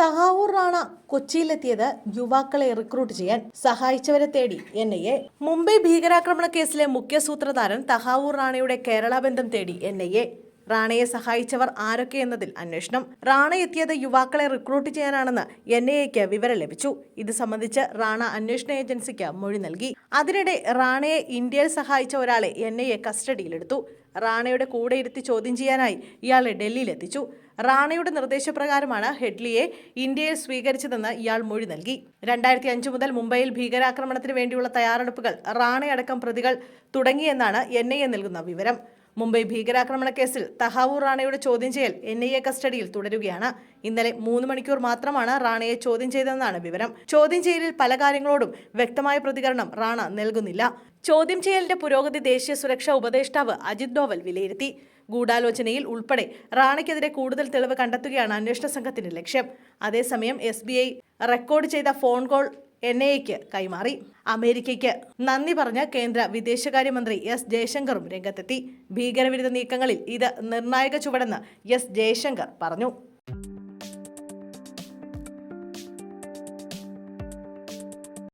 തഹാവൂർ റാണ കൊച്ചിയിലെത്തിയത് യുവാക്കളെ റിക്രൂട്ട് ചെയ്യാൻ സഹായിച്ചവരെ തേടി. എൻ ഐ എ മുംബൈ ഭീകരാക്രമണ കേസിലെ മുഖ്യ സൂത്രധാരൻ തഹാവൂർ റാണയുടെ കേരള ബന്ധം തേടി. എൻ ഐ എ റാണയെ സഹായിച്ചവർ ആരൊക്കെയെന്നതിൽ അന്വേഷണം. റാണ എത്തിയത് യുവാക്കളെ റിക്രൂട്ട് ചെയ്യാനാണെന്ന് എൻ ഐ എക്ക് വിവരം ലഭിച്ചു. ഇത് സംബന്ധിച്ച് റാണ അന്വേഷണ ഏജൻസിക്ക് മൊഴി നൽകി. അതിനിടെ റാണയെ ഇന്ത്യയിൽ സഹായിച്ച ഒരാളെ എൻ ഐ എ കസ്റ്റഡിയിലെടുത്തു. റാണയുടെ കൂടെ ഇരുത്തി ചോദ്യം ചെയ്യാനായി ഇയാളെ ഡൽഹിയിലെത്തിച്ചു റാണയുടെ നിർദ്ദേശപ്രകാരമാണ് ഹെഡ്ലിയെ ഇന്ത്യയിൽ സ്വീകരിച്ചതെന്ന് ഇയാൾ മൊഴി നൽകി. രണ്ടായിരത്തി അഞ്ച് മുതൽ മുംബൈയിൽ ഭീകരാക്രമണത്തിന് വേണ്ടിയുള്ള തയ്യാറെടുപ്പുകൾ റാണയടക്കം പ്രതികൾ തുടങ്ങിയെന്നാണ് എൻ ഐ എ നൽകുന്ന വിവരം. മുംബൈ ഭീകരാക്രമണ കേസിൽ തഹാവൂർ റാണയുടെ ചോദ്യം ചെയ്യൽ എൻ ഐ എ കസ്റ്റഡിയിൽ തുടരുകയാണ്. ഇന്നലെ മൂന്ന് മണിക്കൂർ മാത്രമാണ് റാണയെ ചോദ്യം ചെയ്തതെന്നാണ് വിവരം. ചോദ്യം ചെയ്യലിൽ പല കാര്യങ്ങളോടും വ്യക്തമായ പ്രതികരണം റാണ നൽകുന്നില്ല. ചോദ്യം ചെയ്യലിന്റെ പുരോഗതി ദേശീയ സുരക്ഷാ ഉപദേഷ്ടാവ് അജിത് ഡോവൽ വിലയിരുത്തി. ഗൂഢാലോചനയിൽ ഉൾപ്പെടെ റാണയ്ക്കെതിരെ കൂടുതൽ തെളിവ് കണ്ടെത്തുകയാണ് അന്വേഷണ സംഘത്തിന്റെ ലക്ഷ്യം. അതേസമയം എസ് റെക്കോർഡ് ചെയ്ത ഫോൺ കോൾ എൻ ഐക്ക് കൈമാറി. അമേരിക്കയ്ക്ക് നന്ദി പറഞ്ഞ കേന്ദ്ര വിദേശകാര്യമന്ത്രി എസ് ജയശങ്കറും രംഗത്തെത്തി. ഭീകരവിരുദ്ധ നീക്കങ്ങളിൽ ഇത് നിർണായക ചുവടെന്ന് എസ് ജയശങ്കർ പറഞ്ഞു.